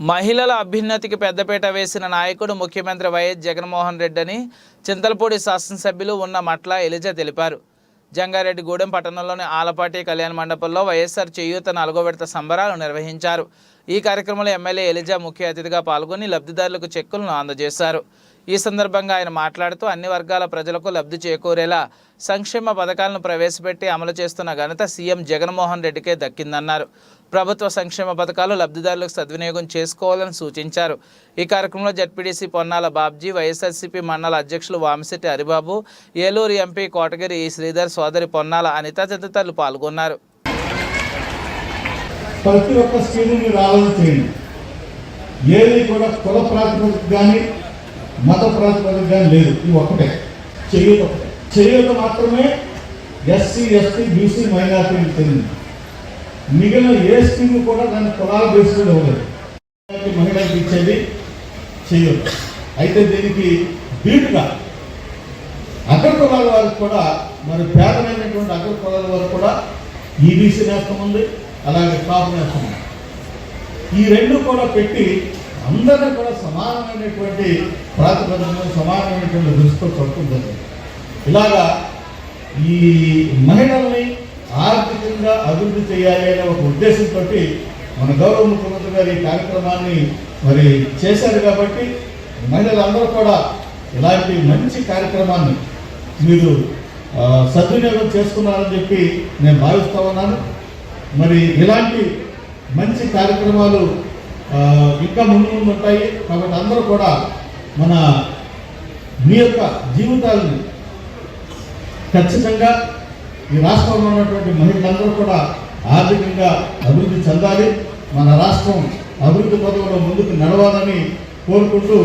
మహిళల అభ్యున్నతికి పెద్దపీట వేసిన నాయకుడు ముఖ్యమంత్రి వైఎస్ జగన్మోహన్ రెడ్డి అని చింతలపూడి శాసనసభ్యులు ఉన్న మట్ల ఎలిజా తెలిపారు. జంగారెడ్డిగూడెం పట్టణంలోని ఆలపాటి కళ్యాణ మండపంలో వైఎస్ఆర్ చేయూత నాలుగో విడత సంబరాలు నిర్వహించారు. ఈ కార్యక్రమంలో ఎమ్మెల్యే ఎలిజా ముఖ్య అతిథిగా పాల్గొని లబ్ధిదారులకు చెక్కులను అందజేశారు. ఈ సందర్భంగా ఆయన మాట్లాడుతూ అన్ని వర్గాల ప్రజలకు లబ్ధి చేకూరేలా సంక్షేమ పథకాలను ప్రవేశపెట్టి అమలు చేస్తున్న ఘనత సీఎం జగన్మోహన్ రెడ్డికే దక్కిందన్నారు. ప్రభుత్వ సంక్షేమ పథకాలు లబ్ధిదారులకు సద్వినియోగం చేసుకోవాలని సూచించారు. ఈ కార్యక్రమంలో జడ్పీడీసీ పొన్నాల బాబ్జీ వైఎస్ఆర్సీపీ మండల అధ్యక్షులు వామిశెట్టి హరిబాబు ఏలూరు ఎంపీ కోటగిరి శ్రీధర్ సోదరి పొన్నాల అనిత తదితరులు పాల్గొన్నారు. ప్రతి ఒక్క స్కీముని రావాలని చేయండి. ఏది కూడా కుల ప్రాతిపదిక కానీ మత ప్రాతిపదిక కానీ లేదు. ఇది ఒకటే చేయూత ఒకటే చేయూత మాత్రమే ఎస్సీ ఎస్టీ బీసీ మైనార్టీ చెందింది. మిగిలిన ఏ స్కీమ్ కూడా దాని కులాల బేస్డ్ ఇవ్వలేదు. మహిళలకు ఇచ్చేది చేయదు అయితే దీనికి ధీటుగా అగ్ర కులాల వారికి కూడా మరి పేదమైనటువంటి అగ్ర కులాల వారికి కూడా ఈబీసీ నేస్తం ఉంది అలాగే కాపు నేస్తం ఉంది. ఈ రెండు కూడా పెట్టి అందరినీ కూడా సమానమైనటువంటి ప్రాతిపదికన సమానమైనటువంటి దృష్టితో చూడుతుంది ఇలాగా ఈ మహిళల్ని ఆర్థికంగా అభివృద్ధి చేయాలి అనే ఒక ఉద్దేశంతో మన గౌరవ ముఖ్యమంత్రి గారు ఈ కార్యక్రమాన్ని మరి చేశారు కాబట్టి మహిళలందరూ కూడా ఇలాంటి మంచి కార్యక్రమాన్ని మీరు సద్వినియోగం చేసుకున్నారని చెప్పి నేను భావిస్తా ఉన్నాను. మరి ఇలాంటి మంచి కార్యక్రమాలు ఇంకా ముందు ముందు ఉంటాయి. కాబట్టి అందరూ కూడా మన మీ యొక్క జీవితాలను ఖచ్చితంగా ఈ రాష్ట్రంలో ఉన్నటువంటి మహిళలందరూ కూడా ఆర్థికంగా అభివృద్ధి చెందాలి. మన రాష్ట్రం అభివృద్ధి పదవులో ముందుకు నడవాలని కోరుకుంటూ